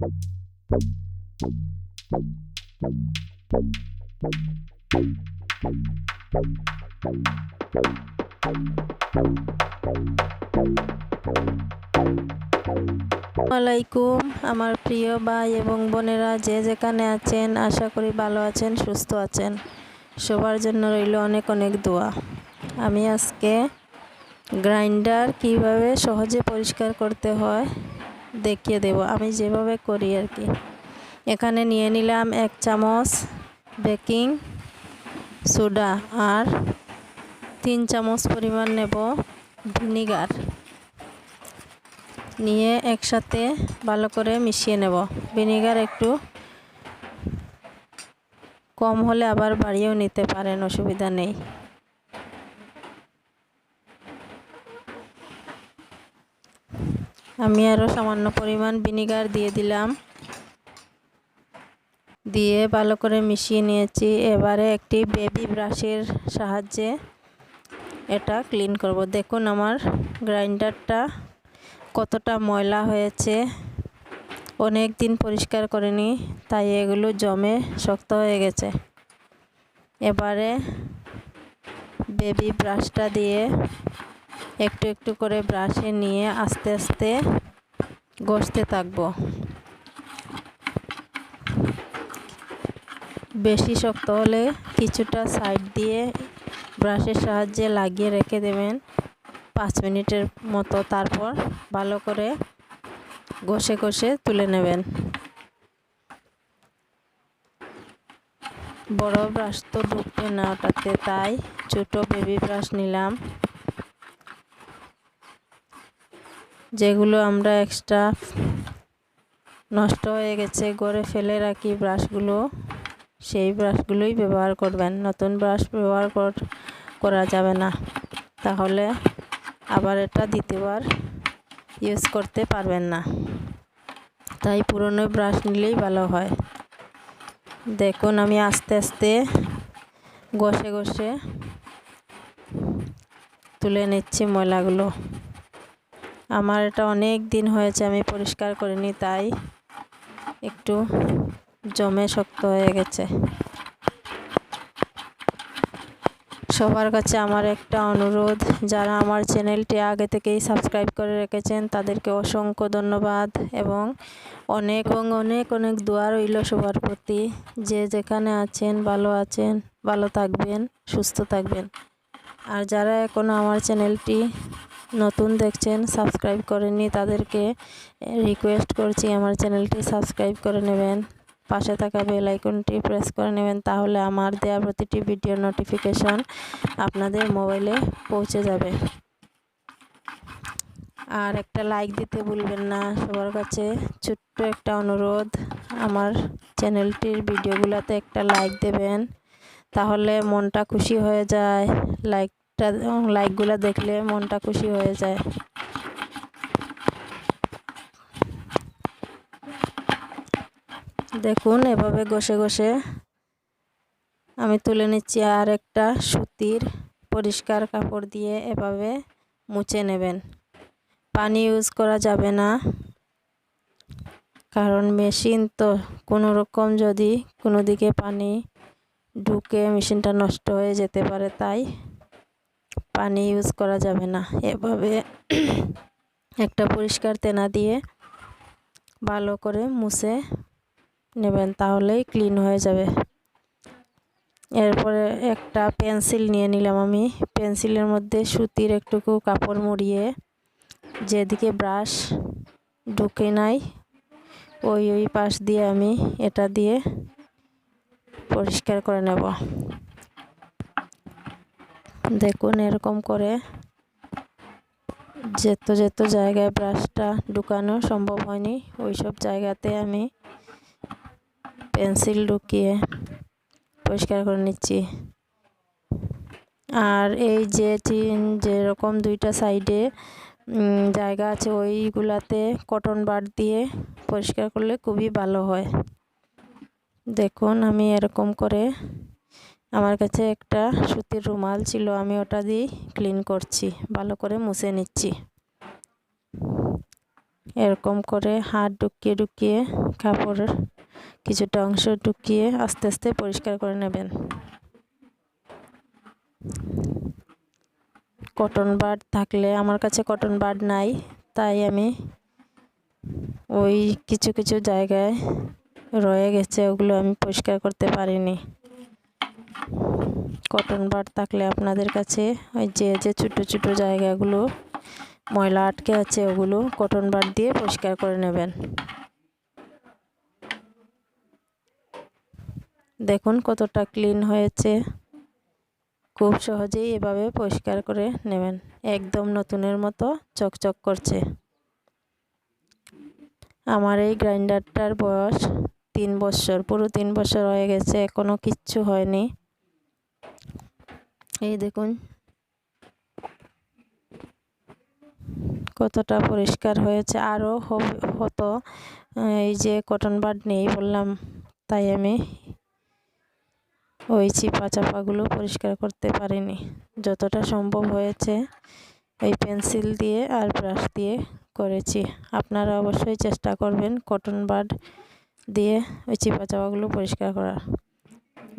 আলাইকুম আমার প্রিয় ভাই এবং বোনেরা যে যেখানে আছেন, আশা করি ভালো আছেন, সুস্থ আছেন। সবার জন্য রইল অনেক অনেক দোয়া। আমি আজকে গ্রাইন্ডার কীভাবে সহজে পরিষ্কার করতে হয় দেখিয়ে দেব। আমি যেভাবে করি আর কি। এখানে নিয়ে নিলাম এক চামচ বেকিং সোডা আর তিন চামচ পরিমাণ নেব ভিনিগার। নিয়ে একসাথে ভালো করে মিশিয়ে নেব। ভিনিগার একটু কম হলে আবার বাড়িয়েও নিতে পারেন, অসুবিধা নেই। আমি আরও সামান্য পরিমাণ ভিনিগার দিয়ে দিলাম। দিয়ে ভালো করে মিশিয়ে নিয়েছি। এবারে একটি বেবি ব্রাশের সাহায্যে এটা ক্লিন করব। দেখুন আমার গ্রাইন্ডারটা কতটা ময়লা হয়েছে। অনেক দিন পরিষ্কার করিনি, তাই এগুলো জমে শক্ত হয়ে গেছে। এবারে বেবি ব্রাশটা দিয়ে একটু একটু করে ব্রাশে নিয়ে আস্তে আস্তে ঘষতে থাকব। বেশি শক্ত হলে কিছুটা সাইড দিয়ে ব্রাশের সাহায্যে লাগিয়ে রেখে দেবেন। পাঁচ মিনিটের মতো তারপর ভালো করে ঘষে ঘষে তুলে নেবেন। বড় ব্রাশ তো ঢুকবে না ওটাতে, তাই ছোট বেবি ব্রাশ নিলাম। যেগুলো আমরা এক্সট্রা নষ্ট হয়ে গেছে, গড়ে ফেলে রাখি ব্রাশগুলো সেই ব্রাশগুলোই ব্যবহার করবেন। নতুন ব্রাশ ব্যবহার করা যাবে না। তাহলে আবার এটা দ্বিতীয়বার ইউজ করতে পারবেন না। তাই পুরনো ব্রাশ নিলেই ভালো হয়। দেখুন, আমি আস্তে আস্তে ঘষে ঘষে তুলে নিচ্ছি ময়লাগুলো। আমার এটা অনেক দিন হয়েছে, আমি পরিষ্কার করিনি, তাই একটু জমে শক্ত হয়ে গেছে। সবার কাছে আমার একটা অনুরোধ, যারা আমার চ্যানেলটি আগে থেকেই সাবস্ক্রাইব করে রেখেছেন, তাদেরকে অসংখ্য ধন্যবাদ এবং অনেক এবং অনেক অনেক দোয়া রইল সবার প্রতি। যে যেখানে আছেন, ভালো আছেন, ভালো থাকবেন, সুস্থ থাকবেন। আর যারা এখনও আমার চ্যানেলটি নতুন দেখছেন সাবস্ক্রাইব করেননি তাদেরকে রিকোয়েস্ট করছি আমার চ্যানেলটি সাবস্ক্রাইব করে নেবেন। পাশে থাকা বেল আইকনটি প্রেস করে নেবেন, তাহলে আমার দেওয়া প্রতিটি ভিডিও নোটিফিকেশন আপনাদের মোবাইলে পৌঁছে যাবে। আর একটা লাইক দিতে ভুলবেন না, সবার কাছে ছোট্ট একটা অনুরোধ, আমার চ্যানেলটির ভিডিওগুলোতে একটা লাইক দেবেন, তাহলে মনটা খুশি হয়ে যায়। লাইকটা লাইকগুলো দেখলে মনটা খুশি হয়ে যায়। দেখুন, এভাবে ঘষে ঘষে আমি তুলে নিচ্ছি আর একটা সুতির পরিষ্কার কাপড় দিয়ে এভাবে মুছে নেবেন। পানি ইউজ করা যাবে না, কারণ মেশিন তো কোনো রকম যদি কোনো দিকে পানি ঢুকে মেশিনটা নষ্ট হয়ে যেতে পারে, তাই পানি ইউজ করা যাবে না। এভাবে একটা পরিষ্কার তেনা দিয়ে ভালো করে মুছে নেবেন, তাহলেই ক্লিন হয়ে যাবে। এরপরে একটা পেন্সিল নিয়ে নিলাম আমি। পেন্সিলের মধ্যে সুতির একটুকু কাপড় মুড়িয়ে যেদিকে ব্রাশ ঢুকে নাই, ওই ওই পাশ দিয়ে আমি এটা দিয়ে পরিষ্কার করে নেব। দেখুন এরকম করে যেত যেত জায়গায় ব্রাশটা ঢুকানো সম্ভব হয়নি। ওই সব জায়গাতে আমি পেন্সিল ঢুকিয়ে পরিষ্কার করে নিচ্ছি। আর এই যে যেরকম দুইটা সাইডে জায়গা আছে, ওইগুলাতে কটন বার দিয়ে পরিষ্কার করলে খুবই ভালো হয়। দেখুন আমি এরকম করে আমার কাছে একটা সুতির রুমাল ছিল, আমি ওটা দিয়ে ক্লিন করছি, ভালো করে মুছে নিচ্ছি। এরকম করে হাত ঢুকিয়ে ঢুকিয়ে কাপড়ের কিছুটা অংশ ঢুকিয়ে আস্তে আস্তে পরিষ্কার করে নেবেন। কটন বাড থাকলে আমার কাছে কটন বাড নাই, তাই আমি ওই কিছু কিছু জায়গায় রয়ে গেছে, ওগুলো আমি পরিষ্কার করতে পারিনি। কটন বাড থাকলে আপনাদের কাছে ওই যে যে ছোটো ছোটো জায়গাগুলো ময়লা আটকে আছে, ওগুলো কটন বাড দিয়ে পরিষ্কার করে নেবেন? দেখুন কতটা ক্লিন হয়েছে। খুব সহজেই এভাবে পরিষ্কার করে নেবেন। একদম নতুনের মতো চকচক করছে। আমার এই গ্রাইন্ডারটার বয়স তিন বছর, পুরো তিন বছর হয়ে গেছে এখনও কিচ্ছু হয়নি। এই দেখুন। কতটা পরিষ্কার হয়েছে। আরও হতো। এই যে কটন বাড নেই বললাম, তাই আমি ওই চিপা চাপাগুলো পরিষ্কার করতে পারিনি। যতটা সম্ভব হয়েছে ওই পেন্সিল দিয়ে আর ব্রাশ দিয়ে করেছি। আপনারা অবশ্যই চেষ্টা করবেন কটন বাড দিয়ে ওই চিপা চাপাগুলো পরিষ্কার করার।